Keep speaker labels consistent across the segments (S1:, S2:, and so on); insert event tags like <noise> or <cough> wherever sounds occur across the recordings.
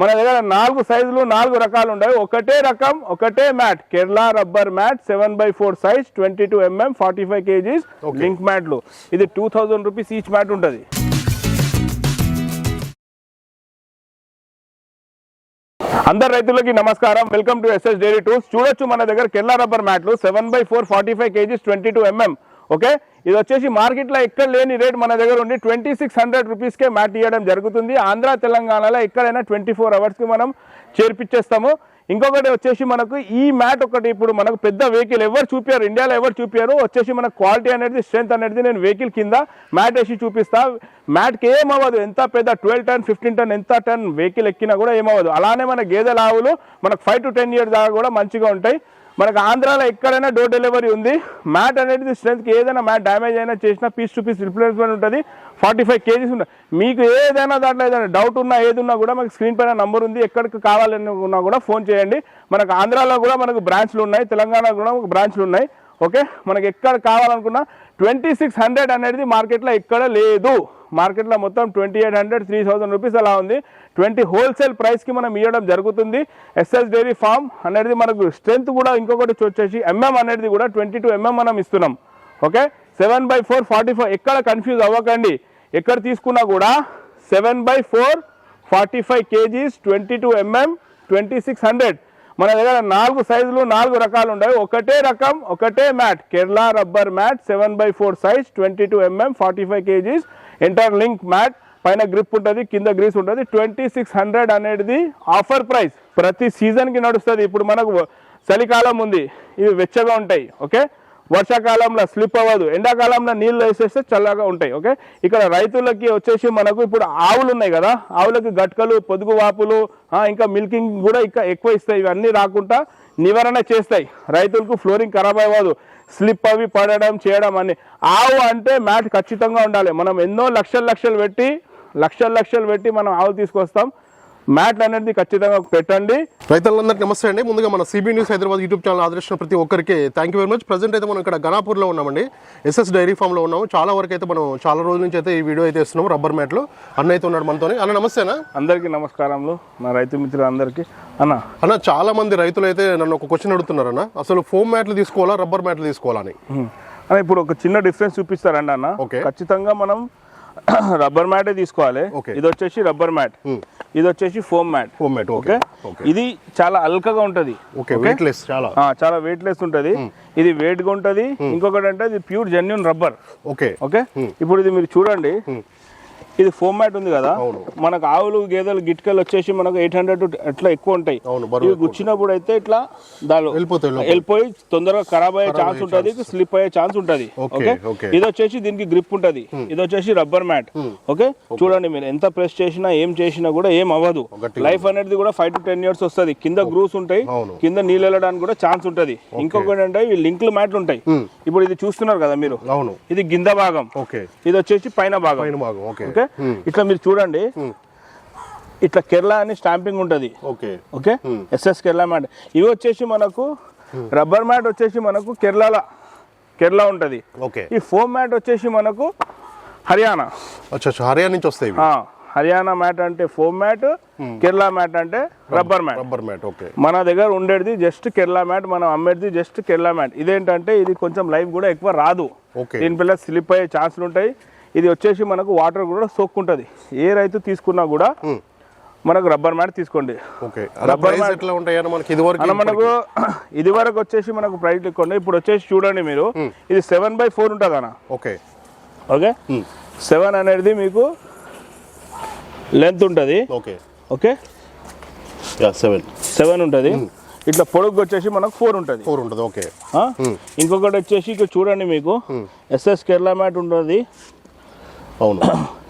S1: మన దగ్గర నాలుగు సైజులు నాలుగు రకాలు ఉంటాయి ఒకటే రకం ఒకటే mat. Kerala rubber mat seven by four size twenty two MM forty five KGs. Link మ్యాట్లు. ఇది two thousand rupees each mat ఉంటుంది. అందరు రైతులకి నమస్కారం. Welcome to SS dairy tools. చూడొచ్చు మన దగ్గర కెల్లా రబ్బర్ మ్యాట్లు seven by four forty five KGs twenty two MM. Okay? ఇది వచ్చేసి మార్కెట్లో ఎక్కడ లేని రేట్ మన దగ్గర ఉండి ట్వంటీ సిక్స్ హండ్రెడ్ రూపీస్కే మ్యాట్ ఇవ్వడం జరుగుతుంది. ఆంధ్ర తెలంగాణలో ఎక్కడైనా ట్వంటీ ఫోర్ అవర్స్కి మనం చేర్పించేస్తాము ఇంకొకటి వచ్చేసి మనకు ఈ మ్యాట్ ఒకటి ఇప్పుడు మనకు పెద్ద వెహికల్ ఎవరు చూపారు ఇండియాలో ఎవరు చూపారు వచ్చేసి మన క్వాలిటీ అనేది స్ట్రెంత్ అనేది నేను వెహికల్ కింద మ్యాట్ వేసి చూపిస్తా. మ్యాట్కి ఏమవ్వదు ఎంత పెద్ద ట్వెల్వ్ టన్ ఫిఫ్టీన్ టన్ ఎంత టన్ వెహికల్ ఎక్కినా కూడా ఏమవ్వదు. అలానే మన గేదెల ఆవులు మనకు ఫైవ్ టు టెన్ ఇయర్స్ దాకా కూడా మంచిగా ఉంటాయి. మనకు ఆంధ్రాలో ఎక్కడైనా డోర్ డెలివరీ ఉంది. మ్యాట్ అనేది స్ట్రెంత్కి ఏదైనా మ్యాట్ డ్యామేజ్ అయినా చేసినా పీస్ టు పీస్ రిప్లేస్మెంట్ ఉంటుంది. ఫార్టీ ఫైవ్ కేజీస్ ఉంటుంది. మీకు ఏదైనా దాంట్లో ఏదైనా డౌట్ ఉన్నా ఏది ఉన్నా కూడా మనకు స్క్రీన్ పైన నంబర్ ఉంది. ఎక్కడికి కావాలని ఉన్నా కూడా ఫోన్ చేయండి. మనకు ఆంధ్రాలో కూడా మనకు బ్రాంచ్లు ఉన్నాయి. తెలంగాణలో కూడా బ్రాంచ్లు ఉన్నాయి. ఓకే? మనకి ఎక్కడ కావాలనుకున్నా ట్వంటీ సిక్స్ హండ్రెడ్ అనేది మార్కెట్లో ఎక్కడ లేదు. మార్కెట్లో మొత్తం twenty eight hundred three thousand rupees అలా ఉంది. ట్వంటీ హోల్సేల్ ప్రైస్కి మనం ఇవ్వడం జరుగుతుంది. ఎస్ఎస్ డైరీ ఫార్మ్ అనేది మనకు స్ట్రెంత్ కూడా ఇంకొకటి వచ్చేసి ఎంఎం అనేది కూడా ట్వంటీ టూ ఎంఎం మనం ఇస్తున్నాం. Okay? Seven by four forty five ఎక్కడ కన్ఫ్యూజ్ అవ్వకండి. ఎక్కడ తీసుకున్నా కూడా seven by four forty five KGs twenty two MM twenty six hundred. మన దగ్గర నాలుగు సైజులు నాలుగు రకాలు ఉంటాయి ఒకటే రకం ఒకటే mat. Kerala rubber mat seven by four size twenty two MM forty five KGs. Inter link mat పైన గ్రిప్ ఉంటుంది కింద గ్రీస్ ఉంటుంది. ట్వంటీ సిక్స్ హండ్రెడ్ అనేది ఆఫర్ ప్రైస్. ప్రతి సీజన్కి నడుస్తుంది. ఇప్పుడు మనకు చలికాలం ఉంది. ఇవి వెచ్చగా ఉంటాయి. ఓకే? వర్షాకాలంలో స్లిప్ అవ్వదు. ఎండాకాలంలో నీళ్ళు వేసేస్తే చల్లగా ఉంటాయి ఓకే? ఇక్కడ రైతులకి వచ్చేసి మనకు ఇప్పుడు ఆవులు ఉన్నాయి కదా ఆవులకి గట్కలు పొదుగు వాపులు ఇంకా మిల్కింగ్ కూడా ఇంకా ఎక్కువ ఇస్తాయి. ఇవన్నీ రాకుండా నివారణ చేస్తాయి. రైతులకు ఫ్లోరింగ్ ఖరాబ్ అవ్వదు. స్లిప్ అవి పడడం చేయడం అని ఆవు అంటే మ్యాట్ ఖచ్చితంగా ఉండాలి. మనం ఎన్నో లక్షలు లక్షలు పెట్టి లక్షలు లక్షలు పెట్టి మనం ఆవులు తీసుకొస్తాం. మ్యాట్ అనేది ఖచ్చితంగా పెట్టండి.
S2: రైతులందరికీ నమస్తే అండి. ముందుగా మన CB news Hyderabad YouTube channel ఆదరించిన ప్రతి ఒక్కరికి thank you very much present అయితే మనం ఇక్కడ గణాపూర్లో ఉన్నామండి. ఎస్ఎస్ డైరీ ఫామ్లో ఉన్నాము. చాలా వరకు అయితే మనం చాలా రోజుల నుంచి అయితే ఈ వీడియో అయితే ఇస్తున్నాం రబ్బర్ మ్యాట్లు అన్న అయితే ఉన్నాడు మనతోని. అన్న నమస్తేనా
S1: అందరికీ నమస్కారములు. నా రైతు మిత్రులందరికీ. అన్న.
S2: అన్న చాలా మంది రైతులు అయితే నన్ను ఒక క్వశ్చన్ అడుగుతున్నారన్న అసలు ఫోమ్ మ్యాట్లు తీసుకోవాలా రబ్బర్ మ్యాట్లు తీసుకోవాలా అని?
S1: హ్మ్. అన్న ఇప్పుడు ఒక చిన్న డిఫరెన్స్ చూపిస్తారండి అన్న. ఖచ్చితంగా మనం <clears throat> రబ్బర్ మ్యాటే తీసుకోవాలి. ఇది వచ్చేసి రబ్బర్ మ్యాట్ ఇది వచ్చేసి foam mat.
S2: Foam mat okay?
S1: ఇది చాలా అల్కగా ఉంటది.
S2: ఓకే? వెయిట్లెస్ చాలా.
S1: ఆ, చాలా వెయిట్ లెస్ ఉంటది ఇది వెయిట్గా ఉంటది. ఇంకొకటి అంటే ఇది pure genuine rubber
S2: okay
S1: okay ఇప్పుడు ఇది మీరు చూడండి. ఇది ఫోమ్ మ్యాట్ ఉంది కదా. మనకు ఆవులు గేదెలు గిట్కలు వచ్చేసి మనకు ఎయిట్ హండ్రెడ్ అట్లా ఎక్కువ ఉంటాయి. ఇవి గుచ్చినప్పుడు అయితే ఇట్లా దాని. వెళ్ళిపోయి తొందరగా ఖరాబ్ అయ్యే ఛాన్స్ ఉంటది స్లిప్ అయ్యే ఛాన్స్ ఉంటది.
S2: ఓకే.
S1: ఇది వచ్చేసి దీనికి గ్రిప్ ఉంటది. ఇది వచ్చేసి రబ్బర్ మ్యాట్ ఓకే? చూడండి మీరు ఎంత ప్రెస్ చేసినా ఏం చేసినా కూడా ఏం అవ్వదు. లైఫ్ అనేది కూడా ఫైవ్ టు టెన్ ఇయర్స్ వస్తుంది. కింద గ్రూస్ ఉంటాయి. కింద నీళ్ళు వెళ్ళడానికి కూడా ఛాన్స్ ఉంటది. ఇంకొకటి అంటే ఇవి లింక్లు మ్యాట్లు ఉంటాయి. ఇప్పుడు ఇది చూస్తున్నారు కదా మీరు?
S2: అవును.
S1: ఇది గింద భాగం.
S2: ఓకే.
S1: ఇది వచ్చేసి పైన భాగం.
S2: ఓకే?
S1: ఇట్లా మీరు చూడండి. ఇట్లా కేరళ అని స్టాంపింగ్ ఉంటది.
S2: Okay.
S1: Okay? SS Kerala mat. ఇవి వచ్చేసి మనకు రబ్బర్ మ్యాట్ వచ్చేసి మనకు కేరళ కేరళ ఉంటది.
S2: ఓకే.
S1: ఈ ఫోమ్ మ్యాట్ వచ్చేసి మనకు హర్యానా.
S2: హర్యానా నుంచి వస్తాయి
S1: హర్యానా మ్యాట్ అంటే ఫోమ్ మ్యాట్ కేరళ మ్యాట్ అంటే rubber mat.
S2: Rubber mat okay.
S1: మన దగ్గర ఉండేది జస్ట్ కేరళ మ్యాట్ మనం అమ్మేది జస్ట్ కేరళ మ్యాట్. ఇదేంటంటే ఇది కొంచెం లైఫ్ కూడా ఎక్కువ రాదు.
S2: ఓకే.
S1: దీనిపల్ల స్లిప్ అయ్యే ఛాన్సులు ఉంటాయి. ఇది వచ్చేసి మనకు వాటర్ కూడా సోక్కుంటది. ఏ రైతు తీసుకున్నా కూడా మనకు రబ్బర్ మ్యాట్ తీసుకోండి.
S2: మనకి ఇది వరకు
S1: మనకు <clears throat> ఇది వరకు వచ్చేసి మనకు ప్రైస్ ఎక్కువ ఇప్పుడు వచ్చేసి చూడండి మీరు. ఇది సెవెన్ బై ఫోర్ ఉంటుంది అన్న.
S2: ఓకే.
S1: ఓకే? సెవెన్ అనేది మీకు లెంత్ ఉంటుంది.
S2: ఓకే.
S1: ఓకే?
S2: సెవెన్
S1: సెవెన్ ఉంటుంది. ఇట్లా పొడుగు వచ్చేసి మనకు ఫోర్ ఉంటుంది.
S2: ఫోర్ ఉంటుంది. ఓకే?
S1: ఇంకొకటి వచ్చేసి ఇక్కడ చూడండి మీకు. ఎస్ఎస్ కేరళ మ్యాట్ ఉంటుంది.
S2: అవును.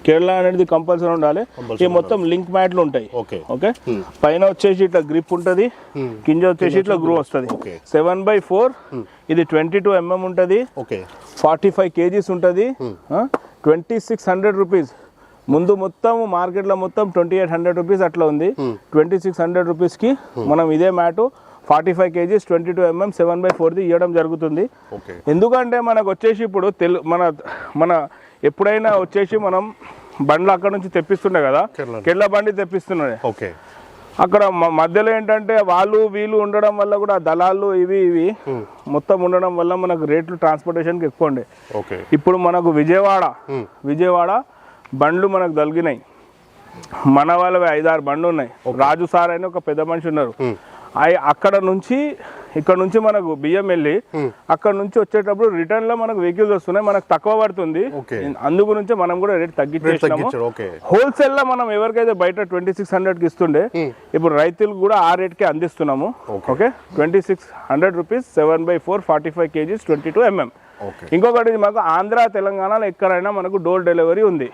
S1: కేరళ అనేది కంపల్సరీ ఉండాలి. ఈ మొత్తం లింక్ మ్యాట్లు ఉంటాయి.
S2: ఓకే.
S1: ఓకే? పైన వచ్చేసి ఇట్లా గ్రిప్ ఉంటుంది. కింద వచ్చేసి ఇట్లా గ్రూ వస్తుంది. సెవెన్ బై ఫోర్ ఇది ట్వంటీ టూ ఎంఎం ఉంటుంది.
S2: ఓకే.
S1: ఫార్టీ ఫైవ్ కేజీస్ ఉంటుంది. Twenty six hundred rupees. ముందు మొత్తం మార్కెట్లో మొత్తం ట్వంటీ ఎయిట్ హండ్రెడ్ రూపీస్ అట్లా ఉంది. ట్వంటీ సిక్స్ హండ్రెడ్ రూపీస్కి మనం ఇదే mat forty five KGs twenty two MM seven by ఫోర్ది ఇవ్వడం జరుగుతుంది. ఎందుకంటే మనకు వచ్చేసి ఇప్పుడు తెలు మన మన ఎప్పుడైనా వచ్చేసి మనం బండ్లు అక్కడ నుంచి తెప్పిస్తుండే కదా.
S2: కేరళ
S1: బండి తెప్పిస్తుండే
S2: ఓకే.
S1: అక్కడ మధ్యలో ఏంటంటే వాళ్ళు వీళ్ళు ఉండడం వల్ల కూడా దళాలు ఇవి ఇవి మొత్తం ఉండడం వల్ల మనకు రేట్లు ట్రాన్స్పోర్టేషన్కి ఎక్కువ ఉండే
S2: ఓకే.
S1: ఇప్పుడు మనకు విజయవాడ విజయవాడ బండ్లు మనకు దొరికినాయి మన వాళ్ళవి ఐదారు బండ్లు ఉన్నాయి. రాజు సార్ అని ఒక పెద్ద మనిషి ఉన్నారు. అక్కడ నుంచి ఇక్కడ నుంచి మనకు బియ్యం వెళ్ళి అక్కడ నుంచి వచ్చేటప్పుడు రిటర్న్లో మనకు వెహికల్స్ వస్తున్నాయి మనకు తక్కువ పడుతుంది. అందు గురించి మనం కూడా రేట్
S2: ఓకే.
S1: హోల్సేల్లో మనం ఎవరికైతే బయట ట్వంటీ సిక్స్ హండ్రెడ్కి ఇస్తుండే ఇప్పుడు రైతులకు కూడా ఆ రేట్కి అందిస్తున్నాము. Okay. Twenty six hundred rupees seven by four forty five KGs twenty two MM ఇంకొకటి మాకు ఆంధ్ర తెలంగాణలో ఎక్కడైనా మనకు డోర్ డెలివరీ ఉంది.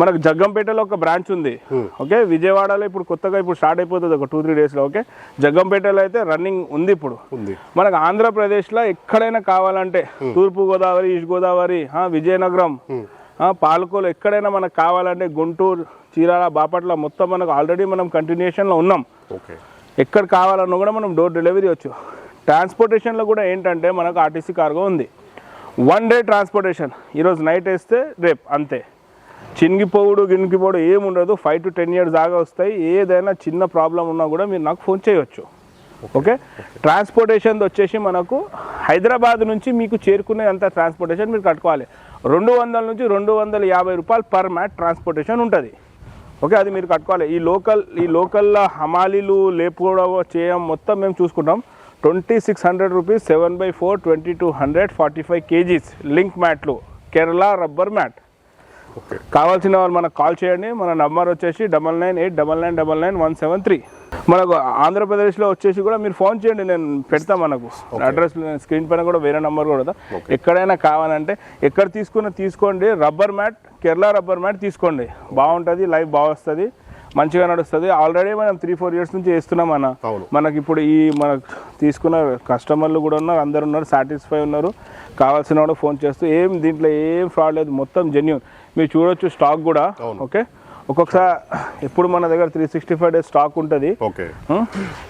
S1: మనకు జగ్గంపేటలో ఒక బ్రాంచ్ ఉంది. ఓకే? విజయవాడలో ఇప్పుడు కొత్తగా ఇప్పుడు స్టార్ట్ అయిపోతుంది ఒక టూ త్రీ డేస్లో ఓకే? జగ్గంపేటలో అయితే రన్నింగ్ ఉంది ఇప్పుడు. మనకు ఆంధ్రప్రదేశ్లో ఎక్కడైనా కావాలంటే తూర్పు గోదావరి ఈస్ట్ గోదావరి విజయనగరం పాలకోలు ఎక్కడైనా మనకు కావాలంటే గుంటూరు చీరాల బాపట్ల మొత్తం మనకు ఆల్రెడీ మనం కంటిన్యూషన్లో ఉన్నాం. ఎక్కడ కావాలన్నా కూడా మనం డోర్ డెలివరీ వచ్చు. ట్రాన్స్పోర్టేషన్లో కూడా ఏంటంటే మనకు ఆర్టీసీ కార్గో ఉంది. వన్ డే ట్రాన్స్పోర్టేషన్ ఈరోజు నైట్ వేస్తే రేపు అంతే. చినిగిపోవుడు గినిగిపోవడం ఏమి ఉండదు ఫైవ్ టు టెన్ ఇయర్స్ దాకా వస్తాయి. ఏదైనా చిన్న ప్రాబ్లం ఉన్నా కూడా మీరు నాకు ఫోన్ చేయవచ్చు ఓకే ట్రాన్స్పోర్టేషన్ వచ్చేసి మనకు హైదరాబాద్ నుంచి మీకు చేరుకునే అంత ట్రాన్స్పోర్టేషన్ మీరు కట్టుకోవాలి. రెండు వందల నుంచి రెండు వందల యాభై రూపాయలు పర్ మ్యాట్ ట్రాన్స్పోర్టేషన్ ఉంటుంది. ఓకే అది మీరు కట్టుకోవాలి. ఈ లోకల్ ఈ లోకల్లో హమాలీలు లేపుకోవడం చేయడం మొత్తం మేము చూసుకుంటాం. Twenty six hundred rupees seven by four twenty two hundred forty five KGs link మ్యాట్లు కేరళ రబ్బర్ మ్యాట్. కావాల్సిన వాళ్ళు మనకు కాల్ చేయండి. మన నంబర్ వచ్చేసి double nine eight double nine double nine one seven three. మనకు ఆంధ్రప్రదేశ్లో వచ్చేసి కూడా మీరు ఫోన్ చేయండి. నేను పెడతా మనకు అడ్రస్ స్క్రీన్ పైన కూడా వేరే నంబర్ కూడా? ఎక్కడైనా కావాలంటే ఎక్కడ తీసుకున్న తీసుకోండి. Rubber mat Kerala rubber mat తీసుకోండి. బాగుంటుంది లైఫ్ బాగా వస్తుంది. మంచిగా నడుస్తుంది. ఆల్రెడీ మనం త్రీ ఫోర్ ఇయర్స్ నుంచి వేస్తున్నాం అన్న. మనకి ఇప్పుడు ఈ మనకు తీసుకున్న కస్టమర్లు కూడా ఉన్నారు అందరు ఉన్నారు సాటిస్ఫై ఉన్నారు. కావాల్సిన వాడు ఫోన్ చేస్తూ ఏం దీంట్లో ఏం ఫ్రాడ్ లేదు మొత్తం జెన్యున్ మీరు చూడొచ్చు స్టాక్ కూడా ఓకే ఒక్కొక్కసారి ఎప్పుడు మన దగ్గర three sixty five days stock ఉంటుంది.
S2: ఓకే.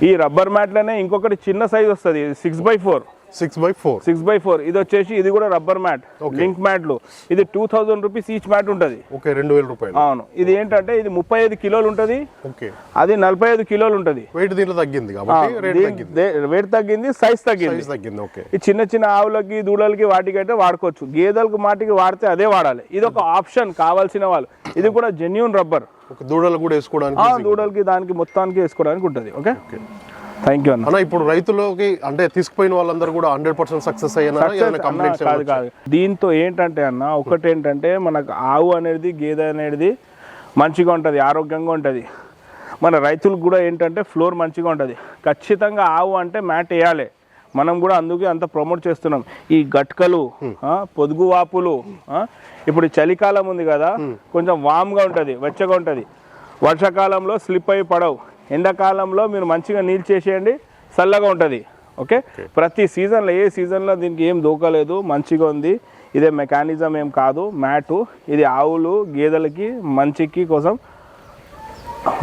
S1: ఈ రబ్బర్ మ్యాట్లోనే ఇంకొకటి చిన్న సైజ్ వస్తుంది six by four
S2: six by four
S1: six by four ఇది వచ్చేసి ఇది కూడా రబ్బర్ మ్యాట్ లింక్ మ్యాట్లు ఇది two thousand rupees each mat ఉంటుంది.
S2: ఓకే రెండు వేల రూపాయలు.
S1: అవును. ఇది ఏంటంటే ఇది ముప్పై ఐదు కిలోలు ఉంటుంది.
S2: ఓకే
S1: అది నలభై ఐదు కిలోలు ఉంటుంది.
S2: వెయిట్ దీంట్లో తగ్గింది
S1: వెయిట్ తగ్గింది. సైజ్ తగ్గింది
S2: తగ్గింది. ఓకే
S1: ఈ చిన్న చిన్న ఆవులకి దూడలకి వాటికి అయితే వాడుకోవచ్చు. గేదెలకు మాటికి వాడితే అదే వాడాలి. ఇది ఒక ఆప్షన్ కావాల్సిన వాళ్ళు. ఇది కూడా జెన్యున్ రబ్బర్
S2: దూడలు కూడా వేసుకోవడానికి
S1: దూడలకి దానికి మొత్తానికి వేసుకోవడానికి ఉంటుంది ఓకే థ్యాంక్ యూ అన్న
S2: ఇప్పుడు రైతులకి అంటే తీసుకుపోయిన వాళ్ళందరూ కూడా హండ్రెడ్ పర్సెంట్ సక్సెస్ అయ్యారా?
S1: కాదు కాదు. దీంతో ఏంటంటే అన్న ఒకటి ఏంటంటే మనకు ఆవు అనేది గేదె అనేది మంచిగా ఉంటుంది ఆరోగ్యంగా ఉంటుంది. మన రైతులకు కూడా ఏంటంటే ఫ్లోర్ మంచిగా ఉంటుంది. ఖచ్చితంగా ఆవు అంటే మ్యాట్ వేయాలి. మనం కూడా అందుకే అంత ప్రమోట్ చేస్తున్నాం. ఈ గట్కలు ఆ, పొదుగు వాపులు ఇప్పుడు చలికాలం ఉంది కదా కొంచెం వామ్గా ఉంటుంది వెచ్చగా ఉంటుంది. వర్షాకాలంలో స్లిప్ అయి పడవు. ఎండాకాలంలో మీరు మంచిగా నీళ్ళు చేసేయండి చల్లగా ఉంటుంది. ఓకే? ప్రతి సీజన్లో ఏ సీజన్లో దీనికి ఏం దూకలేదు మంచిగా ఉంది. ఇదే మెకానిజం ఏం కాదు మ్యాటు. ఇది ఆవులు గేదెలకి మంచికి కోసం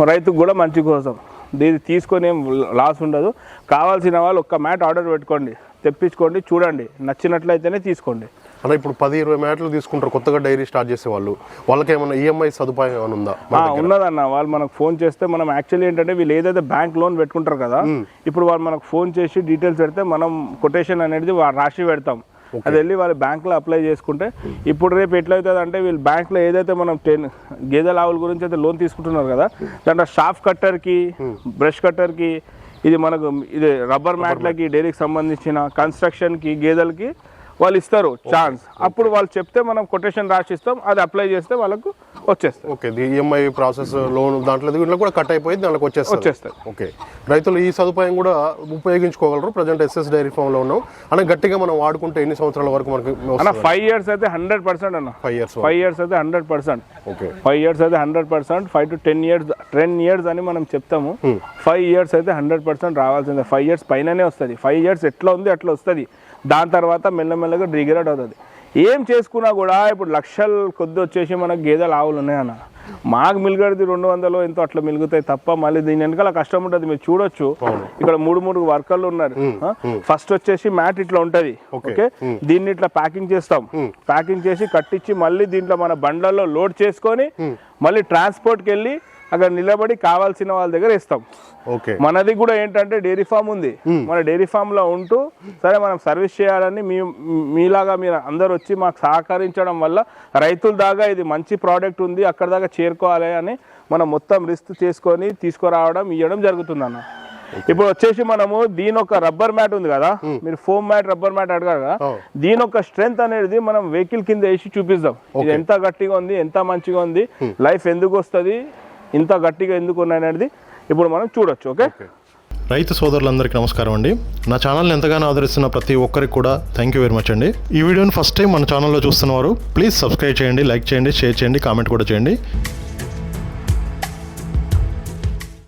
S1: రైతుకు కూడా మంచి కోసం. దీన్ని తీసుకొని ఏం లాస్ ఉండదు. కావాల్సిన వాళ్ళు ఒక్క మ్యాట్ ఆర్డర్ పెట్టుకోండి తెప్పించుకోండి చూడండి. నచ్చినట్లయితేనే తీసుకోండి.
S2: అన్న ఇప్పుడు పది ఇరవై మ్యాట్లు తీసుకుంటారు కొత్తగా డైరీ స్టార్ట్ చేసే వాళ్ళు వాళ్ళకి ఏమైనా ఈఎంఐ సదుపాయం ఏమైనా ఉందా
S1: ఉన్నదన్న. వాళ్ళు మనకు ఫోన్ చేస్తే మనం యాక్చువల్లీ ఏంటంటే వీళ్ళు ఏదైతే బ్యాంక్ లోన్ పెట్టుకుంటారు కదా ఇప్పుడు వాళ్ళు మనకు ఫోన్ చేసి డీటెయిల్స్ పెడితే మనం కొటేషన్ అనేది రాసి పెడతాం. అది వెళ్ళి వాళ్ళు బ్యాంక్లో అప్లై చేసుకుంటే ఇప్పుడు రేపు ఎట్లయితుంది అంటే వీళ్ళు బ్యాంక్లో ఏదైతే మనం టెన్ గేదెల ఆవుల గురించి అయితే లోన్ తీసుకుంటున్నారు కదా దాంట్లో షాఫ్ కట్టర్కి బ్రష్ కట్టర్కి ఇది మనకు ఇది రబ్బర్ మ్యాట్లకి డైరీకి సంబంధించిన కన్స్ట్రక్షన్కి గేదెలకి వాళ్ళు ఇస్తారు ఛాన్స్ అప్పుడు వాళ్ళు చెప్తే మనం కొటేషన్ రాసిస్తాం అది అప్లై చేస్తే వాళ్ళకు వచ్చేస్తుంది
S2: ఓకే ఈఎంఐ ప్రాసెస్ లోన్ దాంట్లో దీంట్లో కూడా కట్ అయిపోయింది దాంట్లోకి వచ్చేస్తుంది.
S1: వచ్చేస్తుంది
S2: ఓకే రైతులు ఈ సదుపాయం కూడా ఉపయోగించుకోగలరు ప్రజెంట్ ఎస్ఎస్ డైరీ ఫామ్లో ఉన్నాం. అని గట్టిగా మనం వాడుకుంటే ఎన్ని సంవత్సరాల వరకు మనకి
S1: అన్న ఫైవ్ ఇయర్స్ అయితే హండ్రెడ్ పర్సెంట్ అన్న.
S2: ఫైవ్ ఇయర్స్
S1: ఫైవ్ ఇయర్స్ అయితే hundred percent
S2: okay
S1: five years అయితే hundred percent five to ten years ten years అని మనం చెప్తాము. ఫైవ్ ఇయర్స్ అయితే హండ్రెడ్ పర్సెంట్ రావాల్సిందే. ఫైవ్ ఇయర్స్ పైననే వస్తుంది. ఫైవ్ ఇయర్స్ ఎట్లా ఉంది అట్లా వస్తుంది. దాని తర్వాత మెల్లమెల్లగా డిగ్రేడ్ అవుతుంది. ఏం చేసుకున్నా కూడా ఇప్పుడు లక్షలు కొద్ది వచ్చేసి మనకు గేదెలు ఆవులు ఉన్నాయన్న. మాకు మిలుగడిది రెండు వందలు ఎంతో అట్లా మిలుగుతాయి తప్ప మళ్ళీ దీని వెనకాల కష్టం ఉంటుంది. మీరు చూడొచ్చు. ఇక్కడ మూడు మూడు వర్కర్లు ఉన్నారు. ఫస్ట్ వచ్చేసి మ్యాట్ ఇట్లా ఉంటది. ఓకే. దీన్ని ఇట్లా ప్యాకింగ్ చేస్తాం. ప్యాకింగ్ చేసి కట్టించి మళ్ళీ దీంట్లో మన బండ్లలో లోడ్ చేసుకొని మళ్ళీ ట్రాన్స్పోర్ట్కి వెళ్ళి అక్కడ నిలబడి కావాల్సిన వాళ్ళ దగ్గర ఇస్తాం
S2: ఓకే.
S1: మనది కూడా ఏంటంటే డైరీ ఫామ్ ఉంది. మన డైరీ ఫామ్లో ఉంటూ సరే మనం సర్వీస్ చేయాలని మీ మీలాగా మీరు అందరు వచ్చి మాకు సహకరించడం వల్ల రైతుల దాకా ఇది మంచి ప్రోడక్ట్ ఉంది అక్కడ దాకా చేరుకోవాలి అని మనం మొత్తం రిస్క్ చేసుకొని తీసుకురావడం ఇవ్వడం జరుగుతుంది అన్న ఇప్పుడు వచ్చేసి మనము దీని ఒక రబ్బర్ మ్యాట్ ఉంది కదా మీరు ఫోమ్ మ్యాట్ రబ్బర్ మ్యాట్ అడగారు కదా. దీని ఒక స్ట్రెంత్ అనేది మనం వెహికల్ కింద వేసి చూపిస్తాం ఇది ఎంత గట్టిగా ఉంది ఎంత మంచిగా ఉంది లైఫ్ ఎందుకు వస్తుంది ఇంత గట్టిగా ఎందుకు ఉన్నాయనేది ఇప్పుడు మనం చూడొచ్చు ఓకే?
S3: రైతు సోదరులందరికీ నమస్కారం అండి. నా ఛానల్ని ఎంతగానో ఆదరిస్తున్న ప్రతి ఒక్కరికి కూడా థ్యాంక్ యూ వెరీ మచ్ అండి. ఈ వీడియోని ఫస్ట్ టైం మన ఛానల్లో చూస్తున్నవారు ప్లీజ్ సబ్స్క్రైబ్ చేయండి లైక్ చేయండి షేర్ చేయండి కామెంట్ కూడా చేయండి.